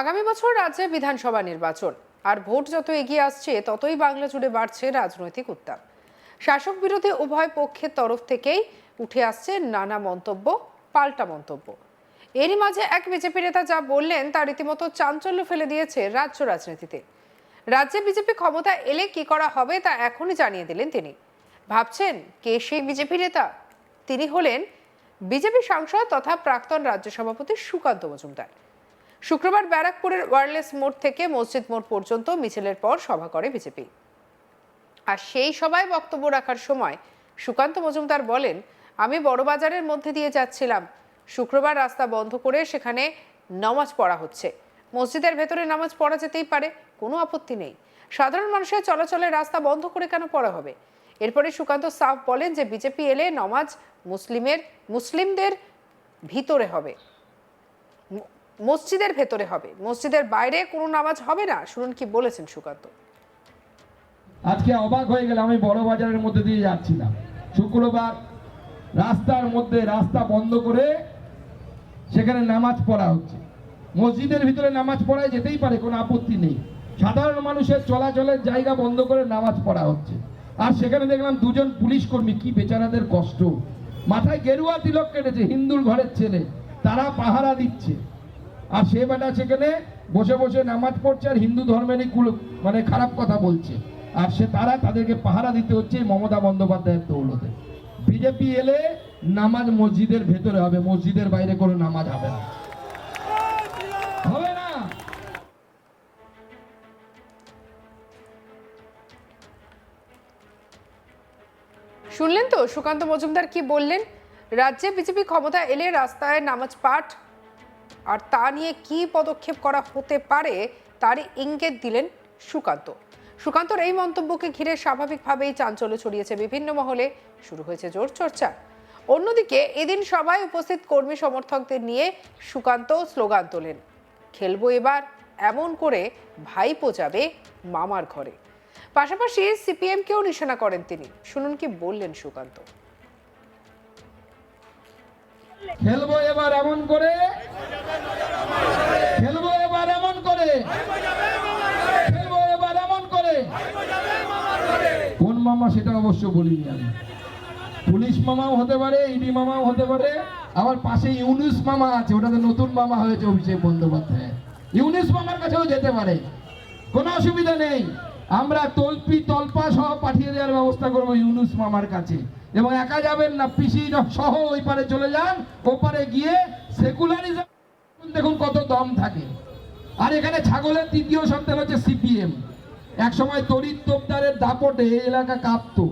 আগামী বছর রাজ্যে বিধানসভা নির্বাচন। আর ভোট যত এগিয়ে আসছে, ততই বাংলা জুড়ে বাড়ছে রাজনৈতিক উত্তাপ। শাসক বিরোধী উভয় পক্ষের তরফ থেকেই উঠে আসছে নানা মন্তব্য, পাল্টা মন্তব্য। এরই মাঝে এক বিজেপি নেতা যা বললেন, তা রীতিমতো চাঞ্চল্য ফেলে দিয়েছে রাজ্য রাজনীতিতে। রাজ্যে বিজেপি ক্ষমতা এলে কি করা হবে, তা এখনই জানিয়ে দিলেন তিনি। ভাবছেন, কে সেই বিজেপি নেতা? তিনি হলেন বিজেপি সাংসদ তথা প্রাক্তন রাজ্য সভাপতি সুকান্ত মজুমদার। শুক্রবার ব্যারাকপুরের ওয়ারলেস মোড় থেকে মসজিদ মোড় পর্যন্ত মিছিলের পর সভা করে বিজেপি। আর সেই সভায় বক্তব্য রাখার সময় সুকান্ত মজুমদার বলেন, আমি বড়বাজারের মধ্যে দিয়ে যাচ্ছিলাম। শুক্রবার রাস্তা বন্ধ করে সেখানে নামাজ পড়া হচ্ছে। মসজিদের ভেতরে নামাজ পড়া যেতেই পারে, কোনো আপত্তি নেই। সাধারণ মানুষের চলাচলের রাস্তা বন্ধ করে কেন পড়া হবে? এরপরে সুকান্ত সাফ বলেন যে, বিজেপি এলে নমাজ মুসলিমের, মুসলিমদের ভিতরে হবে। মসজিদের ভেতরে হবে। মসজিদের বাইরে কোনো নামাজ হবে না, শুনুন কি বলেছেন সুকান্ত। আজকে অবাক হয়ে গেলে আমি বড় বাজারের মধ্যে দিয়ে যাচ্ছিলাম শুক্রবার রাস্তার মধ্যে রাস্তা বন্ধ করে সেখানে নামাজ পড়া হচ্ছে। মসজিদের ভিতরে নামাজ পড়ায় যেতেই পারে, কোনো আপত্তি নেই। সাধারণ মানুষের চলাচলের জায়গা বন্ধ করে নামাজ পড়া হচ্ছে। আর সেখানে দেখলাম দুজন পুলিশ কর্মী, কি বেচারাদের কষ্ট। মাথায় গেরুয়া তিলক কেটেছে, হিন্দুর ঘরের ছেলে। তারা পাহারা দিচ্ছে। আর সে বেটা সেখানে বসে বসে নামাজ পড়ছে আর হিন্দু ধর্মেরই কুল- মানে খারাপ কথা বলছে। আর সে তারা তাদেরকে পাহারা দিতে হচ্ছে মমতা বন্দ্যোপাধ্যায়ের দৌলতে। বিজেপি এলে নামাজ মসজিদের ভেতরে হবে, মসজিদের বাইরে কোনো নামাজ হবে না। হবে না! শুনলেন তো? সুকান্ত মজুমদার কি বললেন? রাজ্যে বিজেপি ক্ষমতা এলে রাস্তায় নামাজ পাঠ আর তা নিয়ে কি পদক্ষেপ করা হতে পারে তার ইঙ্গিত দিলেন সুকান্ত। সুকান্তর এই মন্তব্যকে ঘিরে স্বাভাবিকভাবেই চাঞ্চল্য ছড়িয়েছে বিভিন্ন মহলে। শুরু হয়েছে জোর চর্চা। অন্যদিকে এদিন সভায় উপস্থিত কর্মী সমর্থকদের নিয়ে সুকান্ত স্লোগান তোলেন। খেলব এবার, এমন করে ভাইপো যাবে মামার ঘরে। পাশাপাশি সিপিএমকেও নিশানা করেন তিনি। শুনুন কি বললেন সুকান্ত। খেলব এবার এমন করে। খেলব এবার এমন করে। খেলব এবার এমন করে। কোন মামা সেটা অবশ্য বলিনি আমি। পুলিশ মামাও হতে পারে, ইডি মামাও হতে পারে। আবার পাশে ইউনুস মামা আছে, ওটাতে নতুন মামা হয়েছে অভিষেক বন্দ্যোপাধ্যায়। ইউনুস মামার কাছেও যেতে পারে, কোনো অসুবিধা নেই। আমরা তল্পি তল্পা সহ পাঠিয়ে দেওয়ার ব্যবস্থা করব ইউনুস মামার কাছে। এবং একা যাবেন না, পিসি সহ ওই পারে চলে যান, ওপারে গিয়ে সেকুলারিজম দেখুন কত দম থাকে। আর এখানে ছাগলের তৃতীয় সন্তান হচ্ছে সিপিএম। এক সময় তরিত তোপদারের দাপটে এই এলাকা কাঁপতো।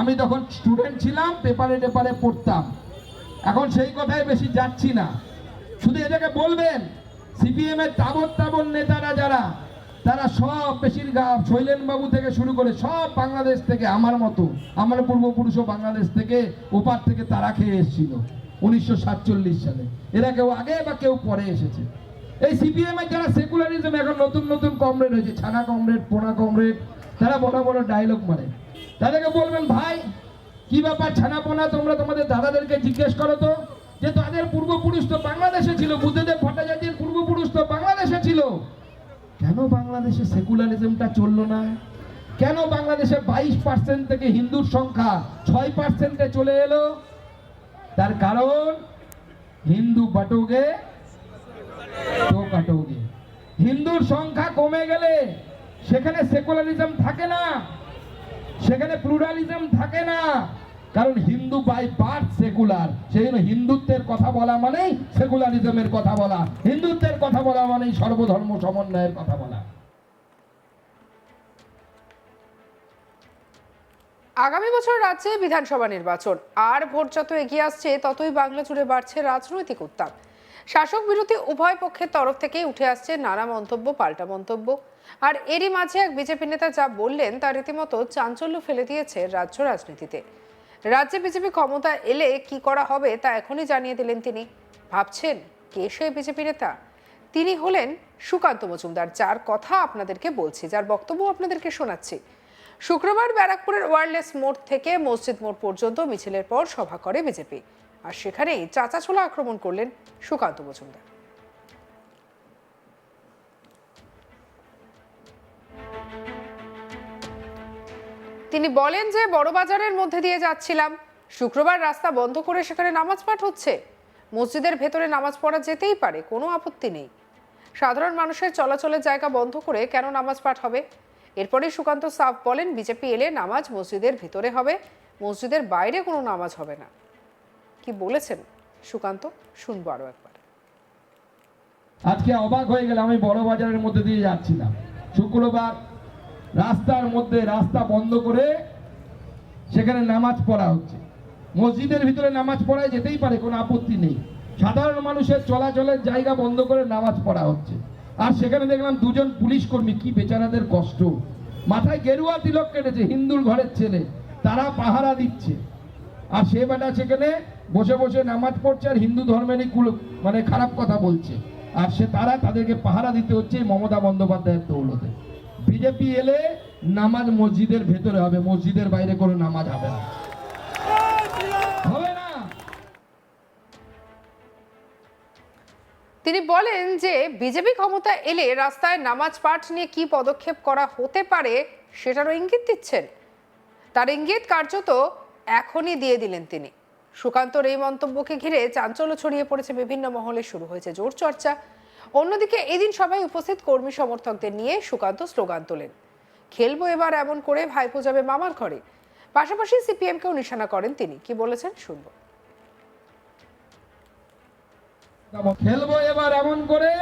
আমি তখন স্টুডেন্ট ছিলাম, পেপারে টেপারে পড়তাম। এখন সেই কথায় বেশি যাচ্ছি না। শুধু এটাকে বলবেন সিপিএম এর তাবর তাবর নেতারা যারা তারা সব বেশিরভাগ শৈলেন বাবু থেকে শুরু করে সব বাংলাদেশ থেকে আমার মতো, আমার পূর্বপুরুষও বাংলাদেশ থেকে ওপার থেকে তারা খেয়ে এসেছিল উনিশশো সাতচল্লিশ সালে। এরা কেউ আগে বা কেউ পরে এসেছে। এই সিপিএম এর যারা সেকুলারিজম এখন নতুন নতুন কমরেড হয়েছে, ছানা কমরেড পোনা কমরেড তারা বড় বড় ডায়লগ মারে। তাদেরকে বলবেন, ভাই, কি ব্যাপার ছানা পোনা, তোমরা তোমাদের দাদাদেরকে জিজ্ঞেস করো তো, যে তাদের পূর্বপুরুষ তো বাংলাদেশে ছিল, বুদ্ধদেব ভট্টাচার্যের পূর্বপুরুষ তো বাংলাদেশে ছিল। কেন বাংলাদেশে সেকুলারিজমটা চলল না? কেন বাংলাদেশে বাইশ পার্সেন্ট থেকে হিন্দুর সংখ্যা ছয় পার্সেন্টে চলে এলো? তার কারণ হিন্দু বাটোগে কাটোগে হিন্দুর সংখ্যা কমে গেলে সেখানে সেকুলারিজম থাকে না, সেখানে প্লুরালিজম থাকে না। কারণ হিন্দু বাই বার্থ সেকুলার সেই জন্য হিন্দুত্বের কথা বলা মানেই সেকুলারিজমের কথা বলা। হিন্দুত্বের কথা বলা মানেই সর্বধর্ম সমন্বয়ের কথা বলা। আগামী বছর রাজ্যে বিধানসভা নির্বাচন। আর ভোট যত এগিয়ে আসছে, ততই বাংলা জুড়ে বাড়ছে রাজনৈতিক উত্তাপ। শাসক বিরোধী উভয় পক্ষের তরফ থেকেই উঠে আসছে নানা মন্তব্য, পাল্টা মন্তব্য। আর এরই মাঝে এক বিজেপি নেতা যা বললেন, তা রীতিমতো চাঞ্চল্য ফেলে দিয়েছে রাজ্য রাজনীতিতে। রাজ্যে বিজেপি ক্ষমতা এলে কি করা হবে তা এখনই জানিয়ে দিলেন তিনি। ভাবছেন, কে সেই বিজেপি নেতা? তিনি হলেন সুকান্ত মজুমদার, যার কথা আপনাদেরকে বলছি, যার বক্তব্য আপনাদেরকে শোনাচ্ছি। শুক্রবার ব্যারাকপুরের ওয়ারলেস মোড় থেকে মসজিদ মোড় পর্যন্ত মিছিলের পর সভা করে বিজেপি। আর সেখানেই চাচাছোলা আক্রমণ করলেন সুকান্ত মজুমদার। তিনি বলেন যে বড়বাজারের মধ্যে দিয়ে যাচ্ছিলাম। শুক্রবার রাস্তা বন্ধ করে সেখানে নামাজ পাঠ হচ্ছে। মসজিদের ভেতরে নামাজ পড়া যেতেই পারে, কোনো আপত্তি নেই। সাধারণ মানুষের চলাচলের জায়গা বন্ধ করে কেন নামাজ পাঠ হবে? এরপরে সুকান্ত সাফ বলেন, বিজেপি এলে নামাজ মসজিদের ভেতরে হবে, মসজিদের বাইরে কোনো নামাজ হবে না। কি বলেছেন সুকান্ত? শুনব আরও একবার। আজকে অবাক হয়ে গেলে আমি বড় বাজারের মধ্যে দিয়ে যাচ্ছিলাম। শুক্রবার রাস্তার মধ্যে রাস্তা বন্ধ করে সেখানে নামাজ পড়া হচ্ছে। মসজিদের ভিতরে নামাজ পড়ায় যেতেই পারে, কোনো আপত্তি নেই। সাধারণ মানুষের চলাচলের জায়গা বন্ধ করে নামাজ পড়া হচ্ছে। আর সেখানে দেখলাম দুজন পুলিশ কর্মী, কি বেচারাদের কষ্ট। মাথায় গেরুয়া তিলক কেটেছে, হিন্দুর ঘরের ছেলে। তারা পাহারা দিচ্ছে। আর সে বেটা সেখানে বসে বসে নামাজ পড়ছে আর হিন্দু ধর্মেরই কুল- মানে খারাপ কথা বলছে। আর সে, তারা তাদেরকে পাহারা দিতে হচ্ছে মমতা বন্দ্যোপাধ্যায়ের দৌলতে। বিজেপি এলে নামাজ মসজিদের ভেতরে হবে, মসজিদের বাইরে কোনো নামাজ হবে না। তিনি বলেন যে বিজেপি ক্ষমতা এলে রাস্তায় নামাজ পাঠ নিয়ে কি পদক্ষেপ করা হতে পারে সেটারও ইঙ্গিত দিচ্ছেন। তার ইঙ্গিত কার্যত এখনই দিয়ে দিলেন তিনি। সুকান্তর এই মন্তব্যকে ঘিরে চাঞ্চল্য ছড়িয়ে পড়েছে বিভিন্ন মহলে শুরু হয়েছে জোর চর্চা। অন্যদিকে এদিন সবাই উপস্থিত কর্মী সমর্থকদের নিয়ে সুকান্ত স্লোগান তোলেন। খেলব এবার এমন করে ভাইপো যাবে মামার ঘরে। পাশাপাশি সিপিএমকেও নিশানা করেন তিনি। কি বলেছেন শুনব। খেলব এবার এমন করে,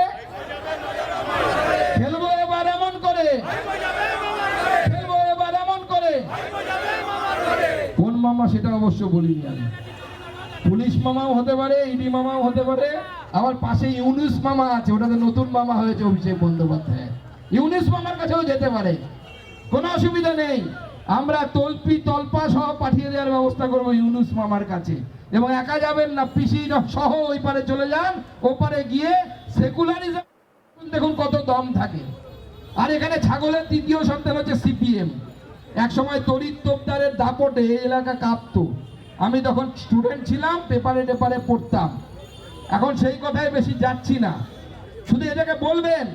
খেলব এবার এমন করে, খেলব এবার এমন করে। কোন মামা সেটা অবশ্য বলিনি আমি। পুলিশ মামাও হতে পারে, ইডি মামাও হতে পারে। আবার পাশে ইউনুস মামা আছে, ওটাতে নতুন মামা হয়েছে অভিষেক বন্দ্যোপাধ্যায়। ইউনুস মামার কাছেও যেতে পারে, কোনো অসুবিধা নেই। আমরা তল্পি তল্পা সহ পাঠিয়ে দেওয়ার ব্যবস্থা করব ইউনুস মামার কাছে। এবং একা যাবেন না, পিসি সহ ওই পারে চলে যান ওপারে গিয়ে সেকুলারিজম দেখুন কত দম থাকে। আর এখানে ছাগলের তৃতীয় সন্তান হচ্ছে সিপিএম। এক সময় তড়িৎ তোপদারের দাপটে এই এলাকা কাঁপতো। আমি তখন স্টুডেন্ট ছিলাম পেপারে টেপারে পড়তাম। এখন সেই কথায় বেশি যাচ্ছি না। শুধু এটাকে বলবেন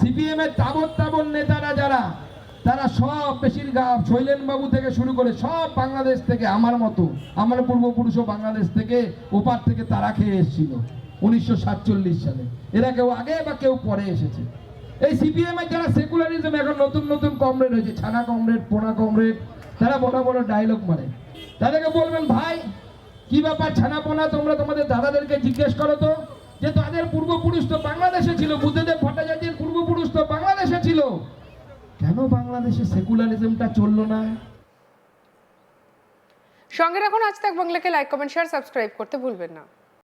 সিপিএম এর তাবৎ তাবৎ নেতারা যারা, তারা সব বেশিরভাগ শৈলেন বাবু থেকে শুরু করে সব বাংলাদেশ থেকে আমার মতো, আমার পূর্বপুরুষও বাংলাদেশ থেকে ওপার থেকে তারা খেয়ে এসেছিল উনিশশো সাতচল্লিশ সালে। এরা কেউ আগে বা কেউ পরে এসেছে। এই সিপিএম এর যারা সেকুলারিজম এখন নতুন নতুন কমরেড হয়েছে, ছানা কমরেড পোনা কমরেড তারা বড় বড় ডায়লগ মারে। তাদেরকে বলবেন, ভাই, কি ব্যাপার ছানা পোনা তোমরা তোমাদের দাদাদেরকে জিজ্ঞেস করো তো যে তাদের পূর্বপুরুষ তো বাংলাদেশে ছিল। বুদ্ধদেব ভট্টাচার্যের পূর্বপুরুষ তো বাংলাদেশে ছিল। কেন বাংলাদেশে সেকুলারিজমটা চলল না? সঙ্গে রাখুন, আজ তাক বাংলাকে লাইক কমেন্ট শেয়ার সাবস্ক্রাইব করতে ভুলবেন না।